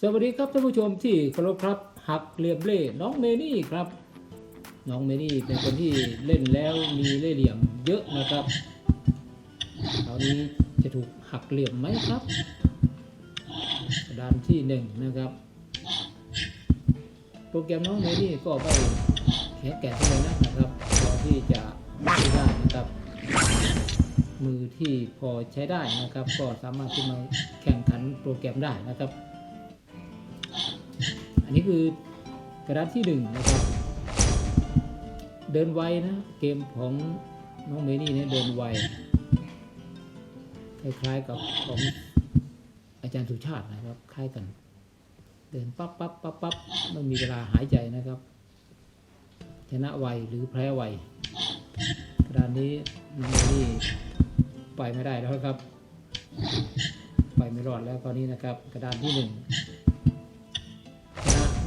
สวัสดีครับท่านผู้ชมที่เคารพครับหักเหลี่ยมเล่น้องเมนี่ครับน้องเมนี่เป็นคนที่เล่นแล้วมีเล่เหลี่ยมเยอะนะครับคราวนี้จะถูกหักเหลี่ยมไหมครับกระดานที่หนึ่งนะครับ โปรแกรมน้องเมนี่ก็ไปแข็งแกร่งเลยนะครับพอที่จะใช้ได้นะครับ มือที่พอใช้ได้นะครับ ก็สามารถที่มาแข่งขันโปรแกรมได้นะครับ อันนี้คือกระดานที่หนึ่งนะครับ เดินไวนะ เกมของน้องเมนี่เนี่ยเดินไว คล้ายๆกับของอาจารย์สุชาตินะครับ คล้ายกัน เดินปั๊บปั๊บปั๊บปั๊บไม่มีเวลาหายใจนะครับ ชนะไวหรือแพ้ไวกระดานนี้น้องเมนี่ไปไม่ได้แล้วครับ ไปไม่รอดแล้วตอนนี้นะครับ กระดานที่หนึ่ง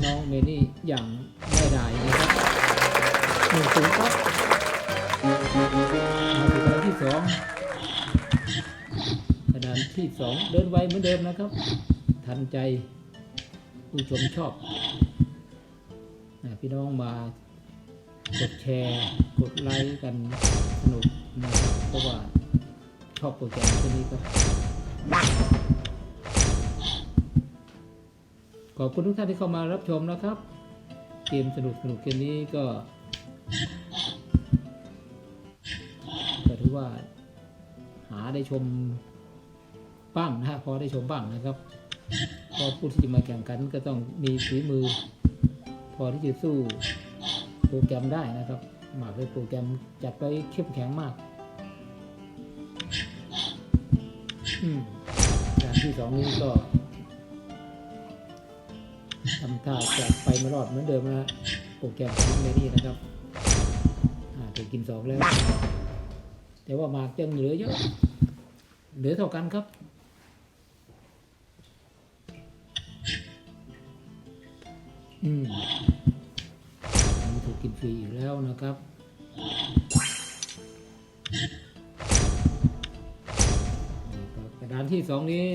น้องเมนี่อย่างไม่ได้นะครับหนึ่งศูนย์ครับมาถึงกระดานที่สองกระดานที่สองเดินไวเหมือนเดิมนะครับ ทันใจผู้ชมชอบนะพี่น้องมากดแชร์ กดไลค์กันสนุกนะครับเพราะว่าชอบโปรแกรมตัวนี้ครับ ขอบคุณทุกท่านที่เข้ามารับชมนะครับ เกมสนุกสนุกเกมนี้ก็ก็ถือว่า หาได้ชมบ้างนะฮะพอได้ชมบ้างนะครับพอผู้ที่จะมาแข่งขันก็ต้องมีฝีมือ พอที่จะสู้โปรแกรมได้นะครับหมากเลยโปรแกรมจัดไปเข้มแข็งมากอืมการที่สองนี้ก็ ทำท่าจะไปไม่รอดเหมือนเดิมนะฮะโปรแกรมของเมนี่นะครับถูกกินสองแล้ว แต่ว่าหมากยังเหลือเยอะ เหลือเท่ากันครับอืมถูกกินฟรีอยู่แล้วนะครับนี่ครับกระดานที่สองนี้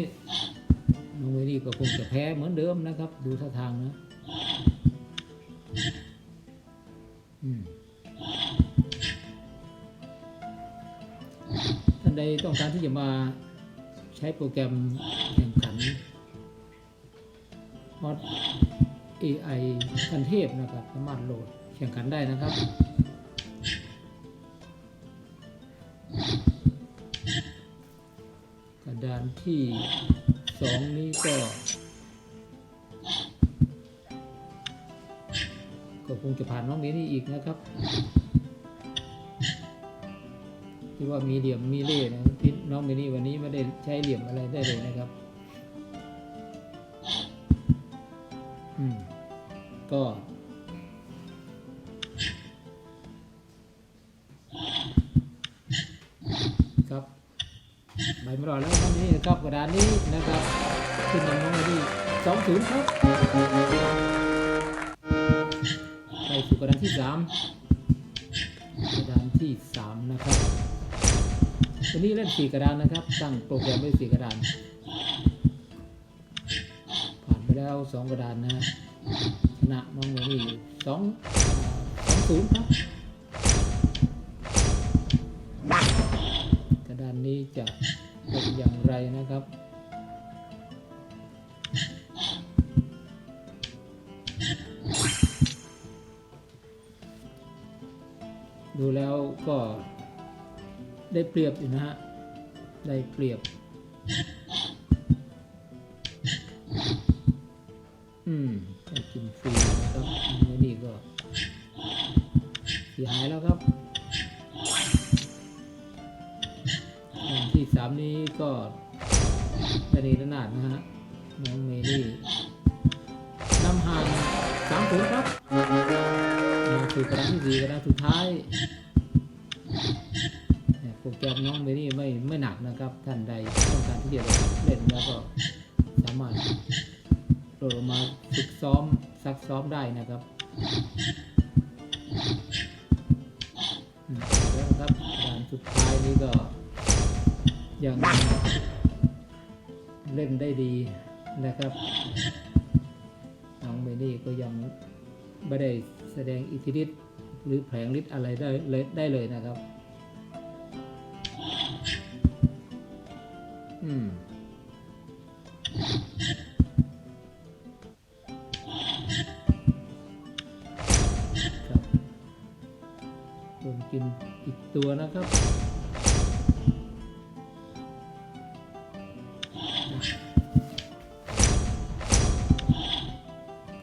น้องเมนี่ก็คงจะแพ้เหมือนเดิมนะครับ ดูท่าทางนะท่านใดต้องการที่จะมาใช้โปรแกรมแข่งขัน Hot AI คันเทพนะครับ สามารถโหลดแข่งขันได้นะครับกระดานที่ สองนี้ก็ก็คงจะผ่านน้องเมนี่อีกนะครับ ที่ว่ามีเหลี่ยมมีเล่ห์นะที่น้องเมนี่วันนี้ไม่ได้ใช้เหลี่ยมอะไรได้เลยนะครับ อืม ก็ ใบมรอดแล้วน้องนี่นะครับกระดานนี้นะครับขึ้นนำน้องมาที่สองศูนย์ครับไปสู่กระดานที่สามกระดานที่สามนะครับวันนี้เล่นสี่กระดานนะครับตั้งโปรแกรมไว้สี่กระดานผ่านไปแล้วสองกระดานนะชนะน้องมาที่สองสองศูนย์ครับกระดานนี้จะ อย่างไรนะครับ ดูแล้วก็ได้เปรียบอยู่นะฮะ ได้เปรียบ อืมกินฟรีนะครับอันนี้ก็เสียหายแล้วครับ ก็ระเนระนาดนะฮะ น้องเมลี่นำห่างสามศูนย์ครับมาสู่กระดานที่สี่กระดานสุดท้ายโปรแกรมน้องเมลี่ไม่ไม่หนักนะครับ ท่านใดต้องการที่จะเล่นแล้วก็สามารถโหลดมาฝึกซ้อมซักซ้อมได้นะครับ ยังเล่นได้ดีนะครับน้องเมนี่ก็ยังไม่ได้แสดงอิทธิฤทธิ์หรือแผลงฤทธิ์อะไรได้เลยได้เลยนะครับ อืมครับโดนกินอีกตัวนะครับ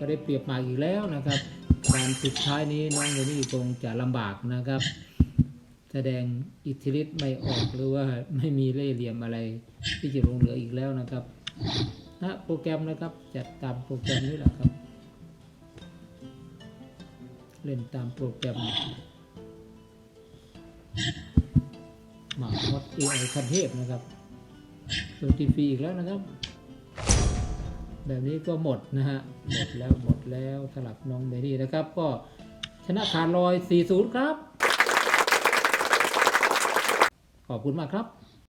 ได้เปรียบหมากอีกแล้วนะครับการสุดท้ายนี้น้องเรนนี่คงจะลำบากนะครับ แสดงอิทธิฤทธิ์ไม่ออกหรือว่าไม่มีเล่ห์เหลี่ยมอะไร ที่จะลงเหลืออีกแล้วนะครับนะโปรแกรมนะครับจัดตามโปรแกรมนี้แหละครับ เล่นตามโปรแกรมหมากฮอตเอไอคันเทพนะครับตัวทีฟรีอีกแล้วนะครับ แบบนี้ก็หมดนะฮะ หมดแล้วหมดแล้วสลับน้องเบรี่นะครับ ก็ชนะขาดลอย 4-0 ครับ ขอบคุณมากครับ